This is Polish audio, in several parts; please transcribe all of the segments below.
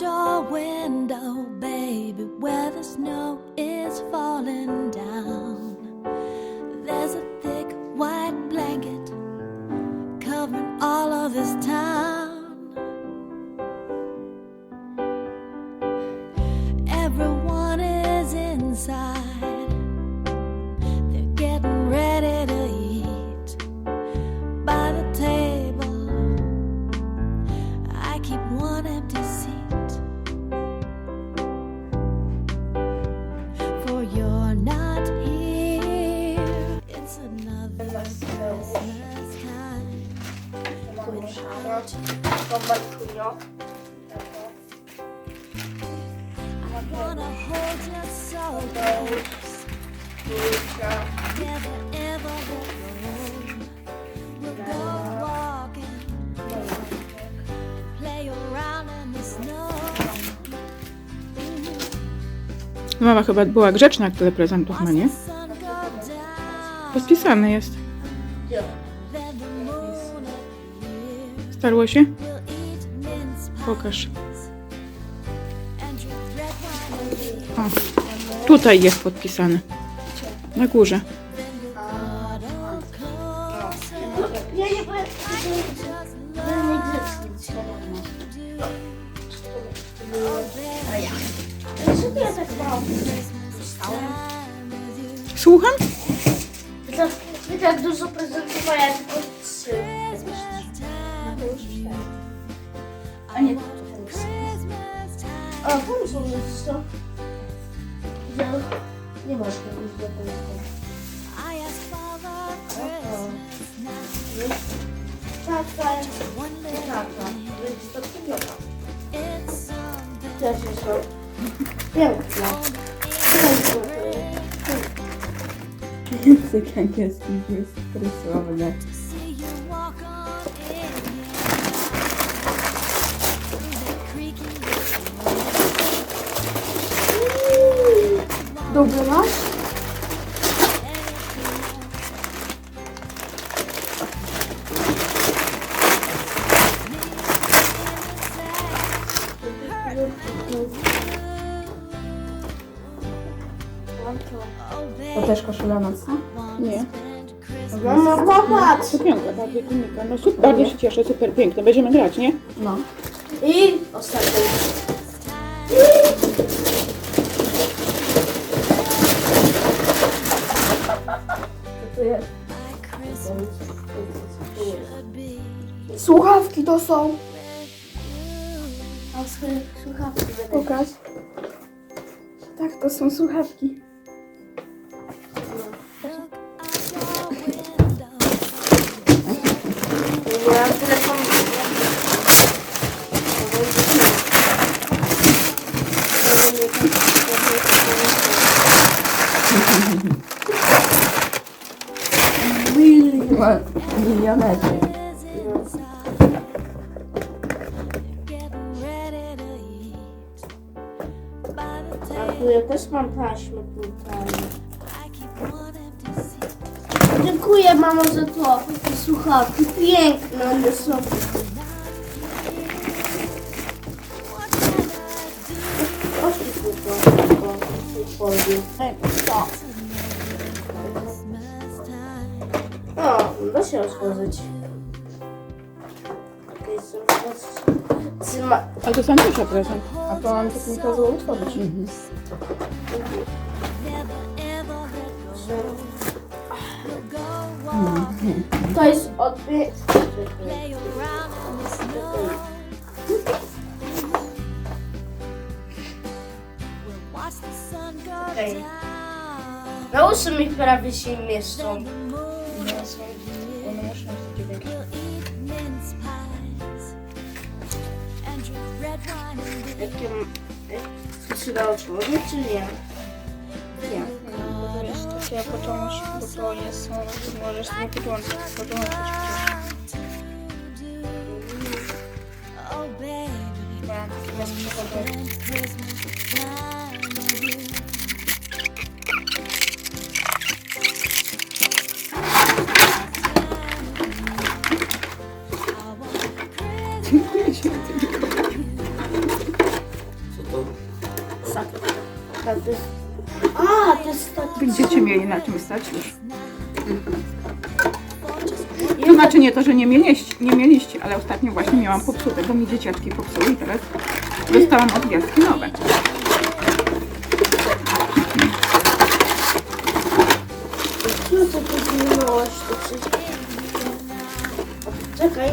door window, baby, where the snow is falling down. There's a thick white blanket covering all of this town. Mama chyba była grzeczna, jak tyle prezentów ma, nie? Podpisane jest. Starło się? Pokaż. O, tutaj jest podpisane. Na górze. Słucham? Ty tak, ty tak dużo ja tylko trzy. Time. To już. A nie, to już. A, tam są co? Ja nie masz już do tego. Little Tak, tak. Więc to przygląda. Też jest to Piękne. Język angielski jest rysowny. Dobry masz? Thank you. To też koszula nocna? Nie. Mama, popatrz! Sukienka bardziej klinika. No super, bardzo się cieszę, super piękne. Będziemy grać, nie? No. I ostatni. Co tu jest? Like Christmas should be Słuchawki to są. A słuchawki będę. Pokaż. Tak, to są słuchawki. Też mam taśmę tutaj. Dziękuję mamo za to. Te słuchawki piękne one są. What can I do? Trzyma. Ale to pierwszy prezent. A to mam tak mi kazał otworzyć. Mhm. To jest go Okej. down. Na uszy mi prawie się mieszczą. Wine and beer. Jakie... jak- Czy da otworzyć, czy nie? Nie. To jest takie począć, mieli na czym stać już. To znaczy nie to, że nie mieliście, nie mieliście, ale ostatnio właśnie miałam popsute, bo mi dzieciaczki popsuły i teraz dostałam od gwiazdki nowe. No co ty zmieniłaś to? Czekaj.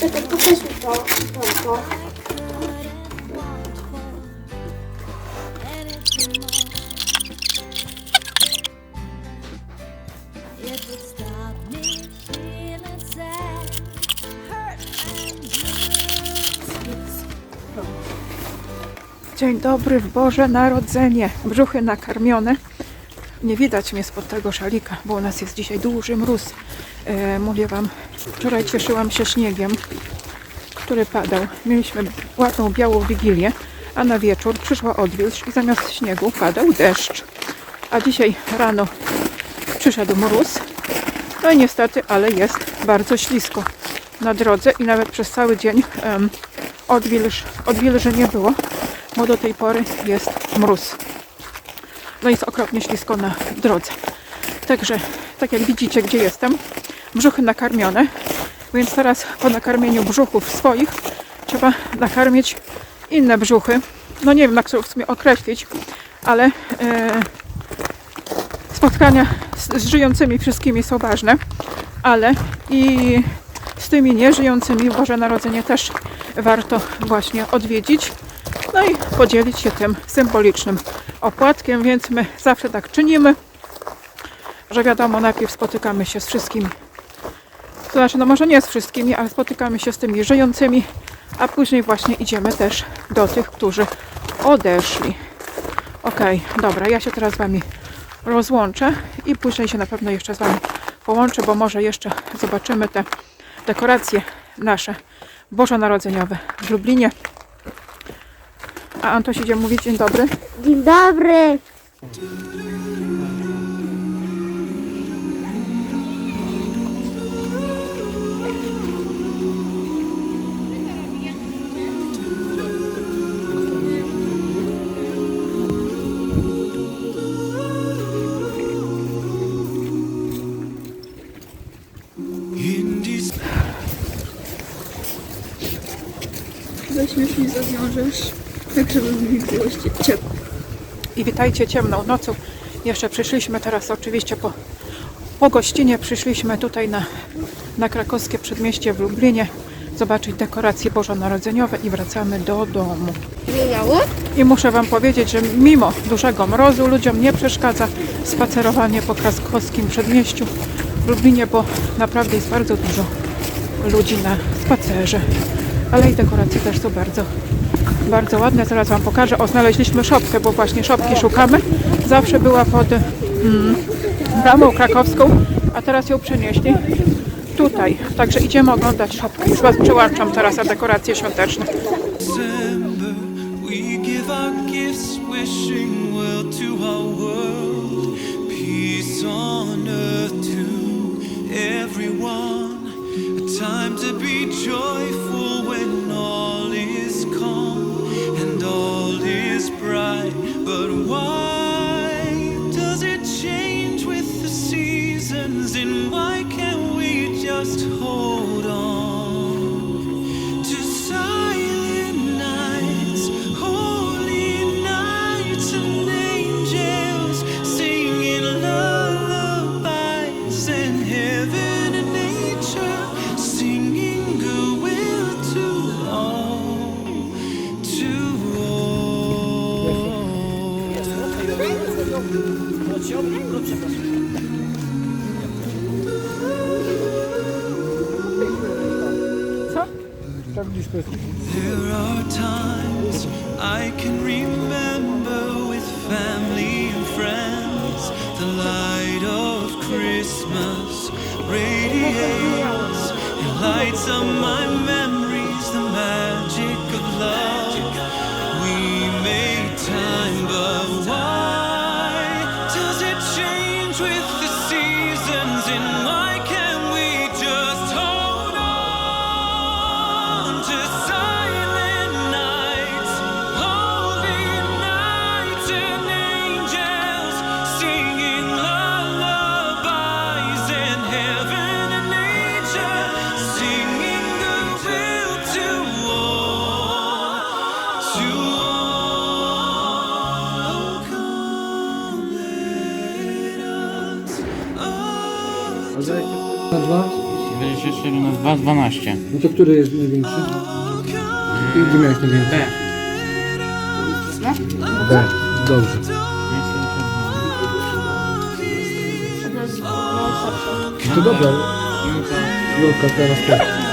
Czekaj, pokaż mi to. to, to. Dzień dobry w Boże Narodzenie. Brzuchy nakarmione. Nie widać mnie spod tego szalika, bo u nas jest dzisiaj duży mróz. E, mówię Wam, wczoraj cieszyłam się śniegiem, który padał. Mieliśmy ładną białą wigilię, a na wieczór przyszła odwilż i zamiast śniegu padał deszcz. A dzisiaj rano przyszedł mróz. No i niestety, ale jest bardzo ślisko na drodze i nawet przez cały dzień em, odwilż, odwilży nie było, bo do tej pory jest mróz. No jest okropnie ślisko na drodze. Także, tak jak widzicie, gdzie jestem, brzuchy nakarmione, więc teraz po nakarmieniu brzuchów swoich trzeba nakarmić inne brzuchy. No nie wiem, jak to w sumie określić, ale e, spotkania z, z żyjącymi wszystkimi są ważne, ale i z tymi nieżyjącymi Boże Narodzenie też warto właśnie odwiedzić. No i podzielić się tym symbolicznym opłatkiem, więc my zawsze tak czynimy, że wiadomo, najpierw spotykamy się z wszystkimi. To znaczy, no może nie z wszystkimi, ale spotykamy się z tymi żyjącymi, a później właśnie idziemy też do tych, którzy odeszli. Okej, dobra, ja się teraz z Wami rozłączę i później się na pewno jeszcze z Wami połączę, bo może jeszcze zobaczymy te dekoracje nasze bożonarodzeniowe w Lublinie. A Antoś idzie mówić dzień dobry. Dzień dobry. Weźmiesz mi zawiążesz, tak żeby mi było ciepło. I witajcie ciemną nocą. Jeszcze przyszliśmy teraz oczywiście po, po gościnie. Przyszliśmy tutaj na, na krakowskie przedmieście w Lublinie zobaczyć dekoracje bożonarodzeniowe i wracamy do domu. I muszę Wam powiedzieć, że mimo dużego mrozu ludziom nie przeszkadza spacerowanie po krakowskim przedmieściu w Lublinie, bo naprawdę jest bardzo dużo ludzi na spacerze. Ale i dekoracje też są bardzo, bardzo ładne. Zaraz Wam pokażę. O, znaleźliśmy szopkę, bo właśnie szopki szukamy. Zawsze była pod mm, bramą krakowską, a teraz ją przenieśli tutaj. Także idziemy oglądać szopkę. Już Was przełączam teraz na dekoracje świąteczne. December, we give our gifts, wishing time to be joyful when all is calm and all is bright. But why does it change with the seasons? And why can't we just hold There are times I can remember with family and friends. The light of Christmas radiates and lights up my memories. Na dwa? 24 na 2 12. No to który jest największy? I Gdzie miałeś największy? B. B. Dobrze. To dobra. Julka teraz też.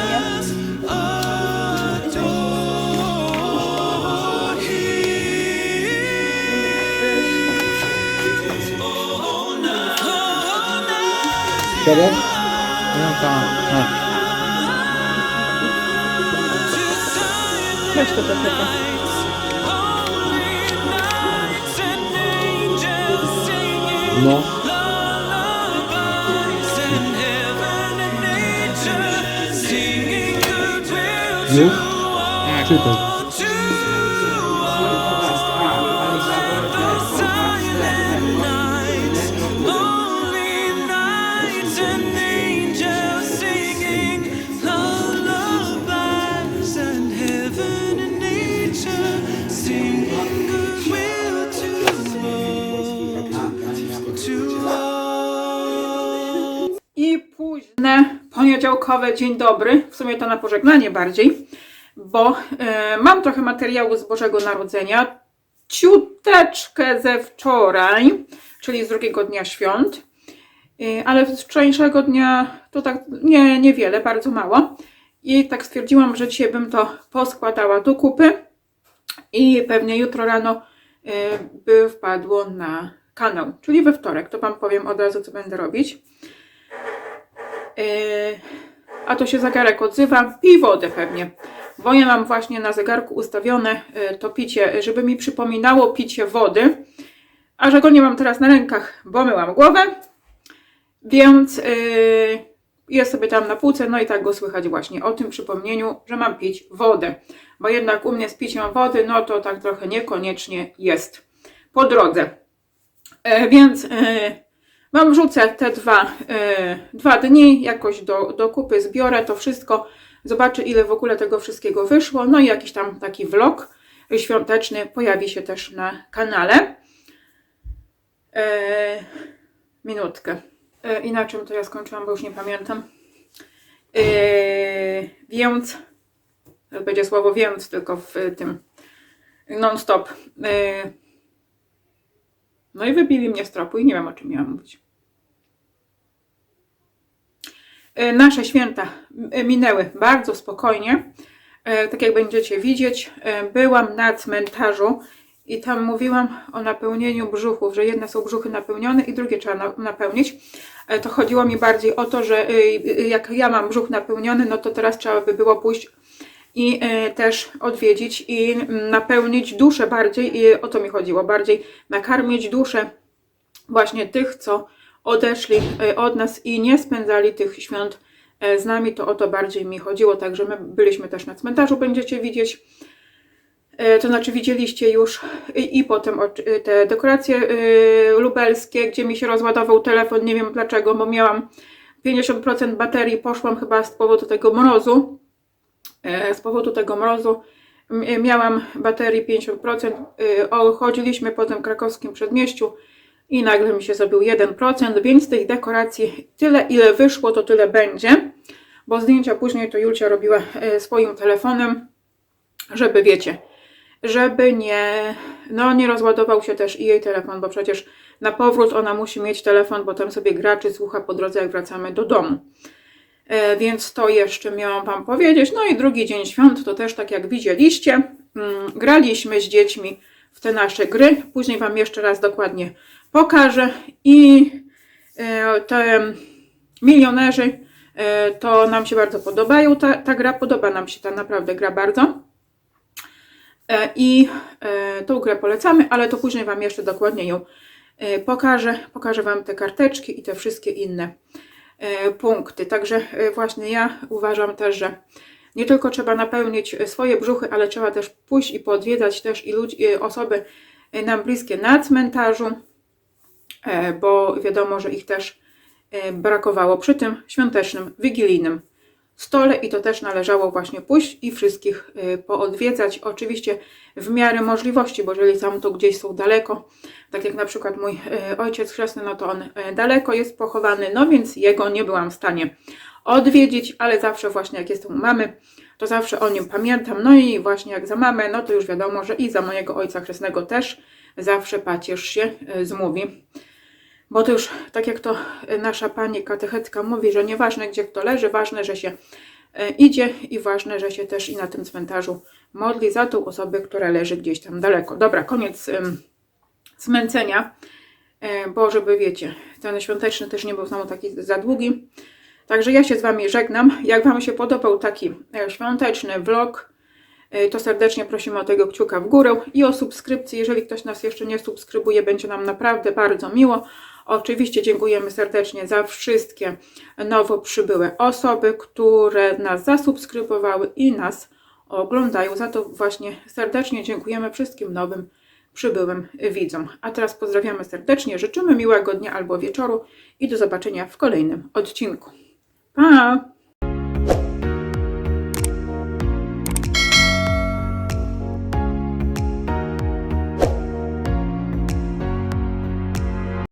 Siadasz? Minuta. Tak. Weź to trochę. No. Już? Czytaj. I dzień dobry, w sumie to na pożegnanie bardziej, bo e, mam trochę materiału z Bożego Narodzenia, ciuteczkę ze wczoraj, czyli z drugiego dnia świąt, e, ale z wczorajszego dnia to tak nie, niewiele, bardzo mało. I tak stwierdziłam, że dzisiaj bym to poskładała do kupy i pewnie jutro rano e, by wpadło na kanał, czyli we wtorek. To Wam powiem od razu, co będę robić. Yy, a to się zegarek odzywa. Pij wodę pewnie. Bo ja mam właśnie na zegarku ustawione yy, to picie, żeby mi przypominało picie wody. A że go nie mam teraz na rękach, bo myłam głowę. Więc yy, jest sobie tam na półce, no i tak go słychać właśnie o tym przypomnieniu, że mam pić wodę. Bo jednak u mnie z piciem wody, no to tak trochę niekoniecznie jest po drodze. E, więc e, Wam wrzucę te dwa, e, dwa dni, jakoś do, do kupy zbiorę to wszystko, zobaczę ile w ogóle tego wszystkiego wyszło, no i jakiś tam taki vlog świąteczny pojawi się też na kanale. E, minutkę. E, i na czym to ja skończyłam, bo już nie pamiętam. E, więc, będzie słowo więc, tylko w tym non-stop. No i wybili mnie z tropu i nie wiem o czym miałam mówić. E, Nasze święta e, minęły bardzo spokojnie. E, Tak jak będziecie widzieć, e, byłam na cmentarzu i tam mówiłam o napełnieniu brzuchów, że jedne są brzuchy napełnione i drugie trzeba na- napełnić. E, To chodziło mi bardziej o to, że e, e, jak ja mam brzuch napełniony, no to teraz trzeba by było pójść i e, też odwiedzić i napełnić duszę bardziej i o to mi chodziło, bardziej nakarmić duszę właśnie tych, co odeszli e, od nas i nie spędzali tych świąt e, z nami, to o to bardziej mi chodziło, także my byliśmy też na cmentarzu, będziecie widzieć, E, to znaczy widzieliście już i, i potem te dekoracje lubelskie, gdzie mi się rozładował telefon, nie wiem dlaczego, bo miałam 50% baterii, poszłam chyba z powodu tego mrozu, z powodu tego mrozu miałam baterii 50%. e, o, Chodziliśmy po tym krakowskim przedmieściu i nagle mi się zrobił 1%, więc tych dekoracji tyle ile wyszło, to tyle będzie. Bo zdjęcia później to Julcia robiła e, swoim telefonem, żeby wiecie, żeby nie, no nie rozładował się też i jej telefon, bo przecież na powrót ona musi mieć telefon, bo tam sobie gra czy słucha po drodze, jak wracamy do domu. E, więc to jeszcze miałam Wam powiedzieć. No i drugi dzień świąt to też tak jak widzieliście. mm, Graliśmy z dziećmi w te nasze gry. Później Wam jeszcze raz dokładnie pokażę. I e, te milionerzy e, to nam się bardzo podobają. Ta, ta gra podoba nam się ta naprawdę gra bardzo. E, I tą grę polecamy, ale to później Wam jeszcze dokładnie ją pokażę. Pokażę Wam te karteczki i te wszystkie inne punkty. Także właśnie ja uważam też, że nie tylko trzeba napełnić swoje brzuchy, ale trzeba też pójść i podwiedzać też i ludzi, osoby nam bliskie na cmentarzu, bo wiadomo, że ich też e, brakowało przy tym świątecznym, wigilijnym stole i to też należało właśnie pójść i wszystkich y, poodwiedzać. Oczywiście w miarę możliwości, bo jeżeli tam to gdzieś są daleko, tak jak na przykład mój ojciec chrzestny, no to on daleko jest pochowany, no więc jego nie byłam w stanie odwiedzić, ale zawsze właśnie jak jestem u mamy, to zawsze o nim pamiętam. No i właśnie jak za mamę, no to już wiadomo, że i za mojego ojca chrzestnego też zawsze pacierz się zmówi. Bo to już, tak jak to y, nasza pani katechetka mówi, że nieważne gdzie kto leży, ważne, że się y, idzie i ważne, że się też i na tym cmentarzu modli za tą osobę, która leży gdzieś tam daleko. Dobra, koniec ym, zmęcenia, y, bo żeby wiecie, ten świąteczny też nie był znowu taki za długi. Także ja się z Wami żegnam. Jak Wam się podobał taki e, świąteczny vlog, e, to serdecznie prosimy o tego kciuka w górę i o subskrypcję. Jeżeli ktoś nas jeszcze nie subskrybuje, będzie nam naprawdę bardzo miło. Oczywiście dziękujemy serdecznie za wszystkie nowo przybyłe osoby, które nas zasubskrybowały i nas oglądają. Za to właśnie serdecznie dziękujemy wszystkim nowym przybyłym widzom. A teraz pozdrawiamy serdecznie, życzymy miłego dnia albo wieczoru i do zobaczenia w kolejnym odcinku. Pa!